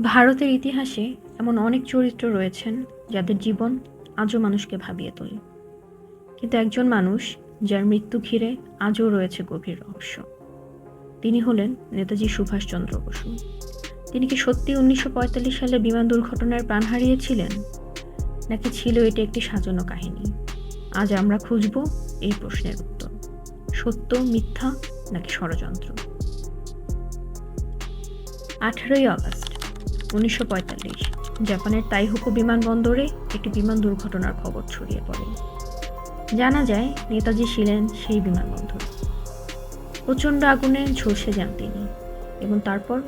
ভারতের ইতিহাসে এমন অনেক চরিত্র রয়েছেন যাদের জীবন আজও মানুষকে ভাবিয়ে তোলে। কিন্তু একজন মানুষ যার মৃত্যু ঘিরে আজও রয়েছে গভীর রহস্য। তিনি হলেন নেতাজি সুভাষচন্দ্র বসু। তিনি কি সত্যি উনিশশো পঁয়তাল্লিশ সালে বিমান দুর্ঘটনায় প্রাণ হারিয়েছিলেন? নাকি ছিল এটি একটি সাজানো কাহিনী? আজ আমরা খুঁজব এই প্রশ্নের উত্তর। সত্য, মিথ্যা নাকি ষড়যন্ত্র? আঠারোই আগস্ট। উনিশশো পঁয়তাল্লিশ। জাপানের তাইহুকো বিমানবন্দরে একটি বিমান দুর্ঘটনার খবর ছড়িয়ে পড়ে। জানা যায়, নেতাজি ছিলেন সেই বিমানবন্দর। প্রচণ্ড আগুনে ঝলসে যান তিনি এবং তারপর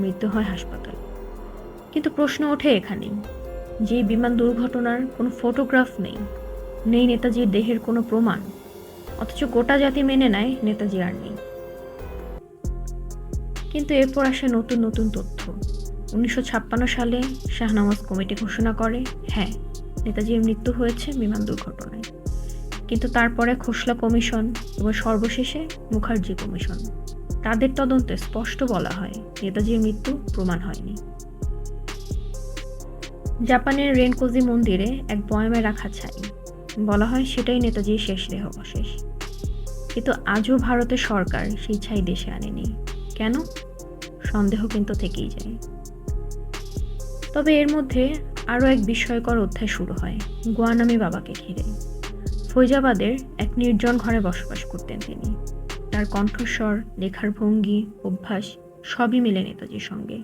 মৃত্যু হয় হাসপাতালে। কিন্তু প্রশ্ন ওঠে এখানেই, যে বিমান দুর্ঘটনার কোনো ফটোগ্রাফ নেই নেই নেতাজির দেহের কোনো প্রমাণ, অথচ গোটা জাতি মেনে নেয় নেতাজি আর নেই। কিন্তু এরপর আসে নতুন নতুন তথ্য। উনিশশো ছাপ্পান্ন সালে শাহনওয়াজ কমিটি ঘোষণা করে হ্যাঁ নেতাজির মৃত্যু হয়েছে বিমান দুর্ঘটনায়। কিন্তু তারপরে খোসলা কমিশন এবং সর্বশেষে মুখার্জি কমিশন। তাদের তদন্তে স্পষ্ট বলা হয়, নেতাজির মৃত্যু প্রমাণ হয়নি। জাপানের রেনকোজি মন্দিরে এক বয়ামে রাখা ছাই। বলা হয় সেটাই নেতাজির শেষ দেহ অবশেষ কিন্তু আজও ভারতের সরকার সেই ছাই দেশে আনেনি। কেন? সন্দেহ কিন্তু থেকেই যায়। তবে এর মধ্যে আরও এক বিস্ময়কর অধ্যায় শুরু হয়, গোয়ানামি বাবাকে ঘিরে। ফৈজাবাদের এক নির্জন ঘরে বসবাস করতেন তিনি। তার কণ্ঠস্বর, লেখার ভঙ্গি, অভ্যাস সবই মিলে নেতাজির সঙ্গে।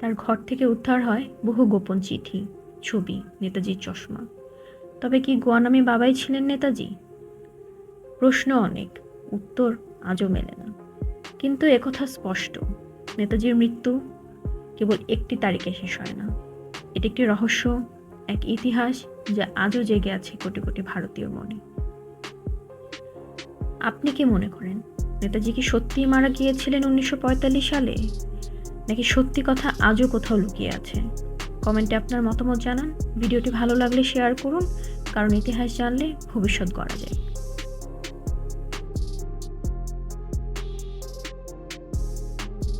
তার ঘর থেকে উদ্ধার হয় বহু গোপন চিঠি, ছবি, নেতাজির চশমা। তবে কি গোয়ানামি বাবাই ছিলেন নেতাজি? প্রশ্ন অনেক, উত্তর আজও মেলে না। কিন্তু একথা স্পষ্ট, নেতাজির মৃত্যু কেবল একটি তারিখে শেষ হয় না। এটি একটি রহস্য, এক ইতিহাস যা আজও জেগে আছে কোটি কোটি ভারতীয় মনে। আপনি কি মনে করেন, নেতাজি কি সত্যিই মারা গিয়েছিলেন উনিশশো পঁয়তাল্লিশ সালে? নাকি সত্যি কথা আজও কোথাও লুকিয়ে আছে? কমেন্টে আপনার মতামত জানান। ভিডিওটি ভালো লাগলে শেয়ার করুন, কারণ ইতিহাস জানলে ভবিষ্যৎ গড়া যায়।